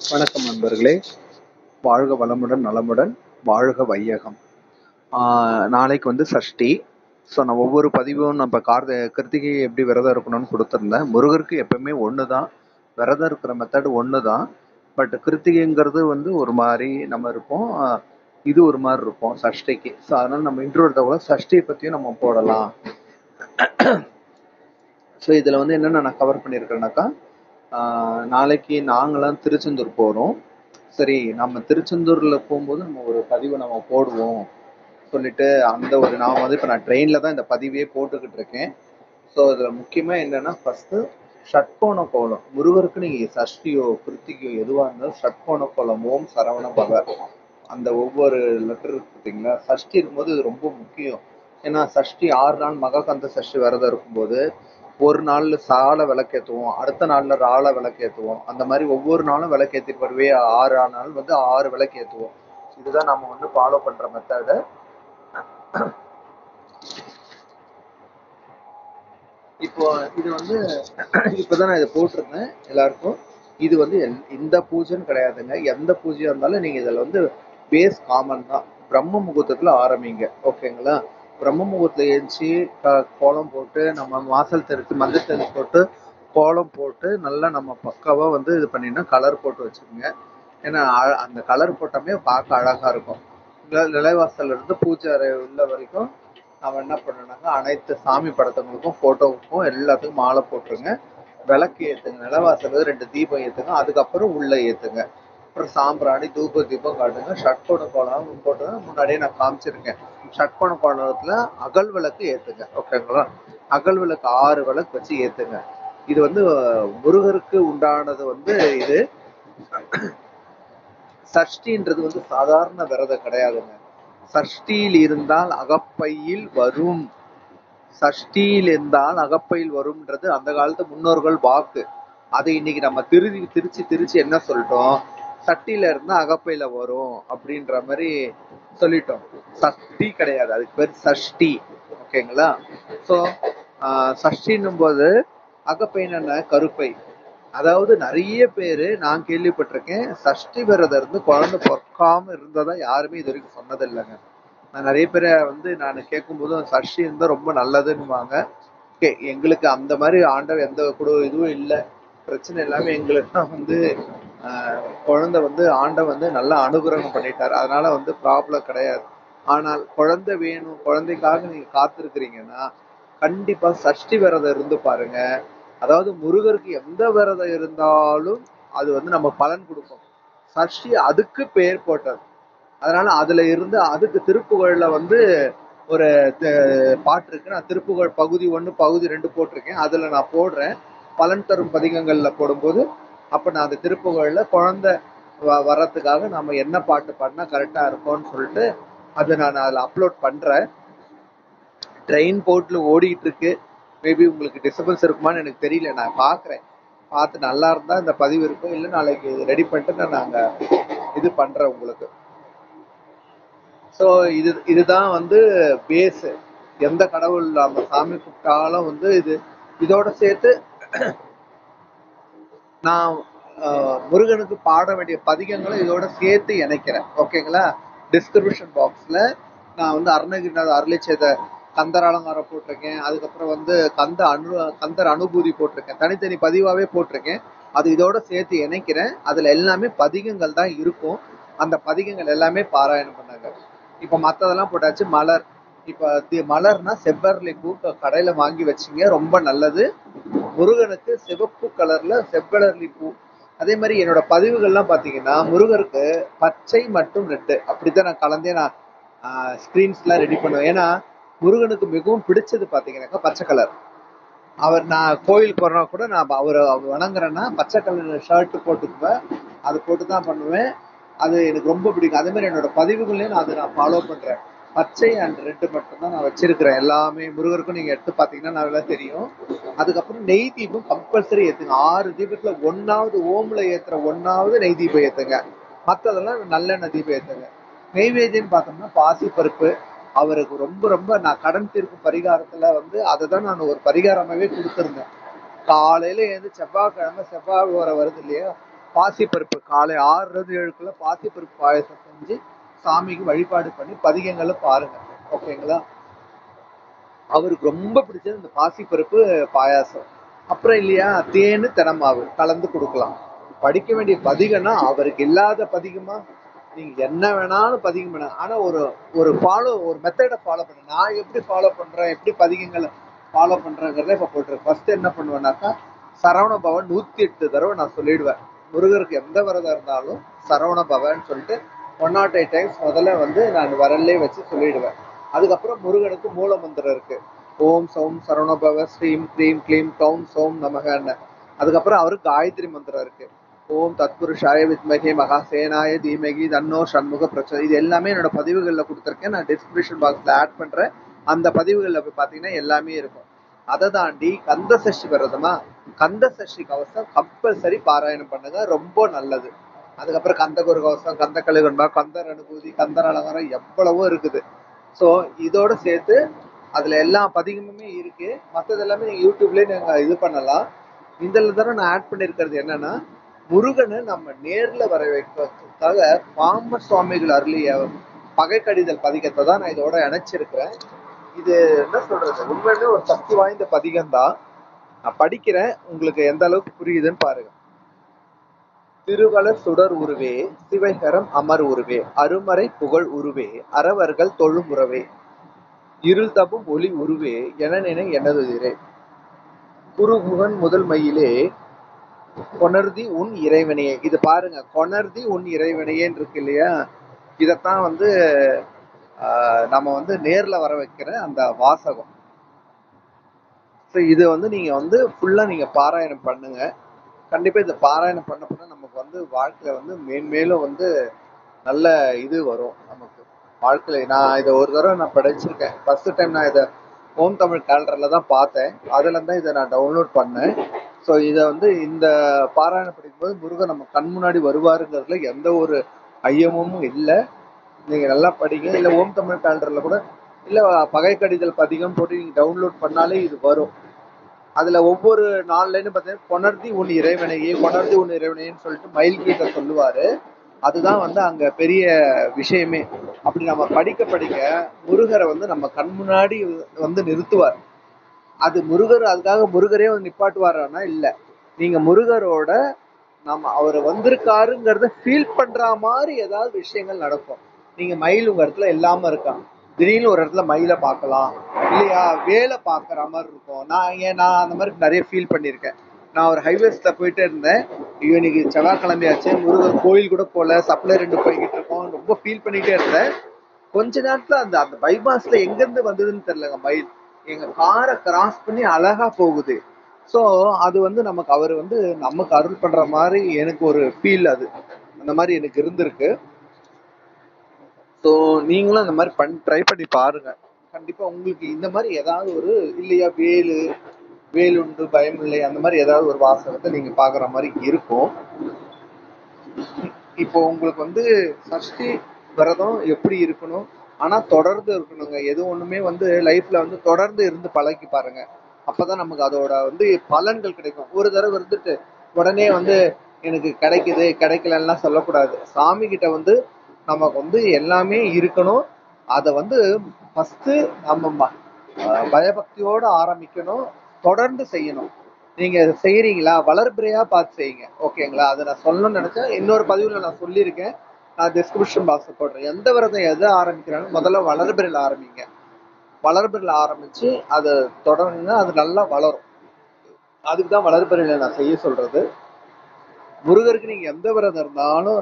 வணக்கம் நண்பர்களே. வாழ்க வளமுடன் நலமுடன் வாழ்க வையகம். ஆஹ் நாளைக்கு வந்து சஷ்டி. ஸோ நான் ஒவ்வொரு பதிவும் நம்ம கார்த கிருத்திகை எப்படி விரதம் இருக்கணும்னு கொடுத்துருந்தேன். முருகருக்கு எப்பவுமே ஒன்று தான் விரதம் இருக்கிற மெத்தடு ஒன்று தான் பட் கிருத்திகைங்கிறது வந்து ஒரு மாதிரி நம்ம இருப்போம். இது ஒரு மாதிரி இருக்கும் சஷ்டிக்கு. ஸோ அதனால நம்ம இன்ட்ரோ எடுத்த கூட சஷ்டியை பற்றியும் நம்ம போடலாம். ஸோ இதில் வந்து என்னென்ன நான் கவர் பண்ணியிருக்கேன்னாக்கா நாளைக்கு நாங்களாம் திருச்செந்தூர் போகிறோம் சரி நம்ம திருச்செந்தூரில் போகும்போது நம்ம ஒரு பதிவை நம்ம போடுவோம் சொல்லிட்டு அந்த ஒரு நான் வந்து இப்போ நான் ட்ரெயினில் தான் இந்த பதிவே போட்டுக்கிட்டு இருக்கேன். ஸோ இதில் முக்கியமாக என்னென்னா ஃபஸ்ட்டு ஷட்கோண கோலம் முருகருக்கு நீங்கள் சஷ்டியோ கிருத்திகையோ எதுவாக இருந்தாலும் ஷட்கோண கோலம் ஓம் சரவண பவ. அந்த ஒவ்வொரு லெட்டர் பார்த்தீங்களா சஷ்டி இருக்கும்போது இது ரொம்ப முக்கியம். ஏன்னா சஷ்டி ஆறு நாள் மககந்த சஷ்டி விரதம் இருக்கும்போது ஒரு நாள்ல சால விளக்கேற்றுவோம் அடுத்த நாள்ல ராள விளக்கேற்றுவோம் அந்த மாதிரி ஒவ்வொரு நாளும் விளக்கேற்றிட்டு வருவே ஆறு நாள் வந்து ஆறு விளக்கேற்றுவோம் இதுதான் நம்ம வந்து ஃபாலோ பண்ற மெத்தடு இப்போ இது வந்து இப்போதான் நான் இதை போட்டிருந்தேன் எல்லாருக்கும். இது வந்து இந்த பூஜைன்னு கிடையாதுங்க. எந்த பூஜையா இருந்தாலும் நீங்க இதுல வந்து பேஸ் காமன் தான். பிரம்ம முகூர்த்தத்துல ஆரம்பிங்க. ஓகேங்களா பிரம்ம முகூர்த்தத்துல எழுந்துச்சு கோலம் போட்டு நம்ம வாசல் தெளித்து மஞ்சள் தெளித்து போட்டு கோலம் போட்டு நல்லா நம்ம பக்காவாக வந்து இது பண்ணினா கலர் போட்டு வச்சுக்கோங்க. ஏன்னா அந்த கலர் போட்டோமே பார்க்க அழகாக இருக்கும். நிலைவாசல்ல இருந்து பூஜை அறை உள்ள வரைக்கும் நம்ம என்ன பண்ணணும்னாக்க அனைத்து சாமி படத்துங்களுக்கும் ஃபோட்டோவுக்கும் எல்லாத்துக்கும் மாலை போட்டுருங்க. விளக்கு ஏற்றுங்க நிலவாசல் ரெண்டு தீபம் ஏற்றுங்க அதுக்கப்புறம் உள்ளே ஏற்றுங்க அப்புறம் சாம்பிராணி தூப தீபம் காட்டுங்க. ஷட்கோண கோலம் போட்டு முன்னாடியே நான் காமிச்சிருக்கேன். ஷட்கோண கோலத்தில் அகல் விளக்கு ஏத்துங்க. ஓகேங்களா? அகல் விளக்கு ஆறு விளக்கு வச்சு ஏத்துங்க. இது வந்து முருகருக்கு உண்டானது வந்து இது சஷ்டின்றது வந்து சாதாரண விரதம் கிடையாதுங்க. சஷ்டியில் இருந்தால் அகப்பையில் வரும். சஷ்டியில் இருந்தால் அகப்பையில் வரும்ன்றது அந்த காலத்து முன்னோர்கள் வாக்கு. அதை இன்னைக்கு நம்ம திருதி திருச்சி திருச்சி என்ன சொல்லிட்டோம்? சட்டியில இருந்து அகப்பையில வரும் அப்படின்ற மாதிரி சொல்லிட்டோம். சஷ்டி கிடையாது. அதுக்கு பேர் சஷ்டி. ஓகேங்களா? ஸோ சஷ்டின்னும் போது அகப்பைன்னு என்ன? கருப்பை. அதாவது நிறைய பேரு நான் கேள்விப்பட்டிருக்கேன் சஷ்டி விரதம் இருந்து குழந்தை பிறக்காம இருந்ததா யாருமே இது வரைக்கும் சொன்னது இல்லைங்க நான் நிறைய பேரை வந்து நான் கேட்கும்போது சஷ்டி இருந்தா ரொம்ப நல்லதுன்னுவாங்க. எங்களுக்கு அந்த மாதிரி ஆண்டவர் எந்த கூட இதுவும் இல்லை. பிரச்சனை எல்லாமே எங்களுக்கு தான் வந்து குழந்தை வந்து ஆண்டை வந்து நல்லா அனுகிரகம் பண்ணிட்டார். அதனால வந்து ப்ராப்ளம் கிடையாது. ஆனால் குழந்தை வேணும் குழந்தைக்காக நீங்க காத்திருக்கிறீங்கன்னா கண்டிப்பா சஷ்டி விரதம் இருந்து பாருங்க. அதாவது முருகருக்கு எந்த விரதம் இருந்தாலும் அது வந்து நம்ம பலன் கொடுக்கும். சஷ்டி அதுக்கு பெயர் போட்டது. அதனால அதுல இருந்து அதுக்கு திருப்புகழ்ல வந்து ஒரு பாட்டு இருக்கு. நான் திருப்புகழ் பகுதி ஒன்று பகுதி ரெண்டு போட்டிருக்கேன். அதுல நான் போடுறேன். பலன் தரும் பதிகங்கள்ல போடும்போது அப்போ நான் அந்த திருப்புகழில் குழந்தை வ- வர்றதுக்காக நம்ம என்ன பாட்டு பாடினா கரெக்டாக இருக்கும்னு சொல்லிட்டு அதை நான் அதில் அப்லோட் பண்றேன். ட்ரெயின் போட்டில் ஓடிட்டு இருக்கு. மேபி உங்களுக்கு டிஸ்டர்பன்ஸ் இருக்குமான்னு எனக்கு தெரியல. நான் பார்க்குறேன் பார்த்து நல்லா இருந்தால் இந்த பதிவு இருக்கும். இல்லை நாளைக்கு ரெடி பண்ணிட்டு நான் நாங்கள் இது பண்ணுறேன் உங்களுக்கு. ஸோ இது இதுதான் வந்து பேஸு எந்த கடவுள் நம்ம சாமி கூப்பிட்டாலும் வந்து இது இதோட சேர்த்து நான் முருகனுக்கு பாட வேண்டிய பதிகங்களை இதோட சேர்த்து இணைக்கிறேன். ஓகேங்களா? டிஸ்கிரிப்ஷன் பாக்ஸில் நான் வந்து அருணகிரிநாத் அருளை செய்த கந்தர் அலங்காரம் போட்டிருக்கேன். அதுக்கப்புறம் வந்து கந்த அனு கந்தர் அனுபூதி போட்டிருக்கேன். தனித்தனி பதிவாகவே போட்டிருக்கேன். அது இதோட சேர்த்து இணைக்கிறேன். அதில் எல்லாமே பதிகங்கள் தான் இருக்கும். அந்த பதிகங்கள் எல்லாமே பாராயணம் பண்ணாங்க. இப்போ மற்றதெல்லாம் போட்டாச்சு. மலர். இப்போ தி- மலர்னா செவ்வரளி பூ கடையில் வாங்கி வச்சிங்க. ரொம்ப நல்லது. முருகனுக்கு சிவப்பு கலர்ல செவ்வளர்லி பூ. அதே மாதிரி என்னோட பதிவுகள்லாம் பார்த்தீங்கன்னா முருகருக்கு பச்சை மற்றும் ரெட்டு. அப்படித்தான் நான் கலந்தே நான் ஸ்கிரீன்ஸ்லாம் ரெடி பண்ணுவேன். ஏன்னா முருகனுக்கு மிகவும் பிடிச்சது பார்த்தீங்கன்னாக்கா பச்சை கலர். அவர் நான் கோயில் போறனா கூட நான் அவர் வணங்குறேன்னா பச்சை கலர் ஷர்ட் போட்டுக்குவேன். அது போட்டு தான் பண்ணுவேன். அது எனக்கு ரொம்ப பிடிக்கும். அதே மாதிரி என்னோட பதிவுகள்லயும் நான் அதை நான் ஃபாலோ பண்ணுறேன் பச்சை அண்ட் ரெட்டு மட்டும்தான் நான் வச்சிருக்கிறேன். எல்லாமே முருகருக்கும் நீங்கள் எடுத்து பார்த்தீங்கன்னா நல்லா தெரியும். அதுக்கப்புறம் நெய் தீபம் கம்பல்சரி ஏத்துங்க. ஆறு தீபத்தில் ஒன்றாவது ஓமில் ஏத்துற ஒன்னாவது நெய் தீபம் ஏத்துங்க. மத்ததெல்லாம் நல்லெண்ணெய் தீபம் ஏத்துங்க. நெய்வேத்தியம் பார்த்தோம்னா பாசி பருப்பு அவருக்கு ரொம்ப ரொம்ப நான் கடன் தீர்க்கும் பரிகாரத்துல வந்து அதை தான் நான் ஒரு பரிகாரமாவே கொடுத்துருந்தேன். காலையில எழுந்து செவ்வாய்க்கிழமை செவ்வாய் ஓரம் வருது இல்லையா? பாசிப்பருப்பு காலை ஆறுறது ஏழுக்குள்ள பாசிப்பருப்பு பாயசம் செஞ்சு சாமிக்கு வழிபாடு பண்ணி பதிகங்களை பாருங்க. ஓகேங்களா? அவருக்கு ரொம்ப பிடிச்சது இந்த பாசிப்பருப்பு பாயாசம். அப்புறம் இல்லையா தேனு தினமாவு கலந்து கொடுக்கலாம். படிக்க வேண்டிய பதிகம்னா அவருக்கு இல்லாத பதிகமா? நீங்க என்ன வேணாலும் பதிகம் பண்ண ஆனா ஒரு ஒரு ஃபாலோ ஒரு மெத்தடை ஃபாலோ பண்ண. நான் எப்படி ஃபாலோ பண்றேன் எப்படி பதிகங்களை ஃபாலோ பண்றேங்கிறத இப்ப போட்டுருக்கேன். ஃபர்ஸ்ட் என்ன பண்ணுவேன்னாக்கா சரவண பவன் நூத்தி எட்டு தடவை நான் சொல்லிடுவேன். முருகருக்கு எந்த விரதம் இருந்தாலும் சரவண பவன் சொல்லிட்டு ஒன் நாட் எயிட் டைம்ஸ் முதல்ல வந்து நான் வரல்லே வச்சு சொல்லிடுவேன். அதுக்கப்புறம் முருகனுக்கு மூல மந்திரம் இருக்கு. ஓம் சோம் சரவணபவ ஸ்ரீம் க்ரீம் க்ளீம் டவுன் சோம் நமகன்னு அதுக்கப்புறம் அவருக்கு காயத்ரி மந்திரம் இருக்கு. ஓம் தத்புருஷாய வித்மகே மகாசேனாய தீமகி தன்னோ சண்முக பிரச்சனை இது எல்லாமே என்னோட பதிவுகளில் கொடுத்துருக்கேன். நான் டிஸ்கிரிப்ஷன் பாக்ஸில் ஆட் பண்ணுறேன் அந்த பதிவுகளில் போய் பார்த்தீங்கன்னா எல்லாமே இருக்கும். அதை தாண்டி கந்த சஷ்டி விரதமா? கந்த சஷ்டி கவசம் கம்பல்சரி பாராயணம் பண்ணுங்க. ரொம்ப நல்லது. அதுக்கப்புறம் கந்தகுரு கவசம் கந்த கழுகன்பா கந்தர் அனுபூதி கந்தர் அலங்காரம் எவ்வளவோ இருக்குது. ஸோ இதோட சேர்த்து அதில் எல்லா பதிகமுமே இருக்குது மற்றது எல்லாமே நீங்கள் யூடியூப்லேயே நீங்கள் இது பண்ணலாம். இந்த தடவை நான் ஆட் பண்ணியிருக்கிறது என்னன்னா முருகனை நம்ம நேரில் வர வைக்கிறதுக்காக பாம சுவாமிகள் அருளிய பகை கடிதல் பதிகத்தை தான் நான் இதோட இணைச்சிருக்கிறேன். இது என்ன சொல்றது? உண்மையுமே ஒரு சக்தி வாய்ந்த பதிகம் தான் நான் படிக்கிறேன். உங்களுக்கு எந்த அளவுக்கு புரியுதுன்னு பாருங்க. திருவளர் சுடர் உருவே சிவைகரம் அமர் உருவே அருமறை புகழ் உருவே அறவர்கள் தொழுமுறவே இருள் தபும் ஒளி உருவே என நினை எனதுதிரே. குருகுகன் முதல் மயிலே கொணர்தி உன் இறைவனையே இது பாருங்க கொணர்தி உன் இறைவனையேன்னு இருக்கு இல்லையா? இதைத்தான் வந்து ஆஹ், நம்ம வந்து நேர்ல வர வைக்கிற அந்த வாசகம். ஸோ இது வந்து நீங்கள் வந்து ஃபுல்லாக நீங்கள் பாராயணம் பண்ணுங்க. கண்டிப்பாக இதை பாராயணம் பண்ண பண்ண நமக்கு வந்து வாழ்க்கையில் வந்து மேன்மேலும் வந்து நல்ல இது வரும் நமக்கு. வாழ்க்கையில் நான் இதை ஒரு தடவை நான் படிச்சிருக்கேன். ஃபர்ஸ்ட் டைம் நான் இதை ஓம் தமிழ் கேலண்டரில் தான் பார்த்தேன். அதில் தான் இதை நான் டவுன்லோட் பண்ணேன். ஸோ இதை வந்து இந்த பாராயணம் படிக்கும்போது முருகன் நம்ம கண் முன்னாடி வருவாருங்கிறதுல எந்த ஒரு ஐயமும் இல்லை. நீங்கள் நல்லா படிங்க. இல்லை ஓம் தமிழ் கேலண்டரில் கூட இல்லை பகை கடிதல் பதிகம் போட்டு நீங்கள் டவுன்லோட் பண்ணாலே இது வரும். அதுல ஒவ்வொரு நாள்லன்னு பார்த்தீங்கன்னா கொணர்த்தி உன் இறைவனையே கொணர்த்தி உன் இறைவனையேன்னு சொல்லிட்டு மயில் கீதை சொல்லுவாரு. அதுதான் வந்து அங்க பெரிய விஷயமே. அப்படி நம்ம படிக்க படிக்க முருகரை வந்து நம்ம கண் முன்னாடி வந்து நிறுத்துவார். அது முருகர் அதுக்காக முருகரே வந்து நிப்பாட்டுவாரானா? இல்ல. நீங்க முருகரோட நம்ம அவர் வந்திருக்காருங்கிறத ஃபீல் பண்ற மாதிரி ஏதாவது விஷயங்கள் நடக்கும். நீங்க மயில் உங்க இடத்துல இல்லாம இருக்கான். திடீர்னு ஒரு இடத்துல மயிலை பார்க்கலாம். இல்லையா? வேலை பார்க்குற மாதிரி இருக்கும். நான் ஏன் நான் அந்த மாதிரி நிறைய ஃபீல் பண்ணியிருக்கேன். நான் ஒரு ஹைவேஸில் போயிட்டே இருந்தேன். ஐயோ இன்னைக்கு செவ்வாய்க்கிழமையாச்சு. முருகர் கோயில் கூட போகல சப்ளை ரெண்டு போய்கிட்டு இருக்கோம். ரொம்ப ஃபீல் பண்ணிகிட்டே இருந்தேன். கொஞ்ச நேரத்தில் அந்த அந்த பைபாஸில் எங்கேருந்து வந்ததுன்னு தெரிலங்க மயில். எங்கள் காரை கிராஸ் பண்ணி அழகாக போகுது. ஸோ அது வந்து நமக்கு அவர் வந்து நமக்கு அருள் பண்ணுற மாதிரி எனக்கு ஒரு ஃபீல் அது. அந்த மாதிரி எனக்கு இருந்திருக்கு. ஸோ நீங்களும் அந்த மாதிரி பண்ணி ட்ரை பண்ணி பாருங்க. கண்டிப்பா உங்களுக்கு இந்த மாதிரி ஏதாவது ஒரு இல்லையா வேலு வேலுண்டு பயமில்லை அந்த மாதிரி ஏதாவது ஒரு வாசகத்தை நீங்க பாக்குற மாதிரி இருக்கும். இப்போ உங்களுக்கு வந்து சஷ்டி விரதம் எப்படி இருக்கணும்? ஆனா தொடர்ந்து இருக்கணுங்க. எது ஒண்ணுமே வந்து லைஃப்ல வந்து தொடர்ந்து இருந்து பழகி பாருங்க. அப்பதான் நமக்கு அதோட வந்து பலன்கள் கிடைக்கும். ஒரு தடவை இருந்துட்டு உடனே வந்து எனக்கு கிடைக்குது கிடைக்கலன்னா சொல்லக்கூடாது. சாமி கிட்ட வந்து நமக்கு வந்து எல்லாமே இருக்கணும். அதை வந்து ஃபஸ்ட்டு நம்ம பயபக்தியோடு ஆரம்பிக்கணும். தொடர்ந்து செய்யணும். நீங்க செய்யறீங்களா வளர்பிறையா பார்த்து செய்யுங்க. ஓகேங்களா அதை நான் சொல்லணும்னு நினைச்சேன் இன்னொரு பதிவுல நான் சொல்லியிருக்கேன். நான் டிஸ்கிரிப்ஷன் பாக்ஸ் போடுறேன். எந்த விரதம் எதை ஆரம்பிக்கிறாங்க? முதல்ல வளர்பிறையில ஆரம்பிங்க. வளர்பிறையில ஆரம்பிச்சு அதை தொடருங்க அது நல்லா வளரும். அதுக்கு தான் வளர்பிறையில நான் செய்ய சொல்றது. முருகருக்கு நீங்க எந்த விரதம் இருந்தாலும்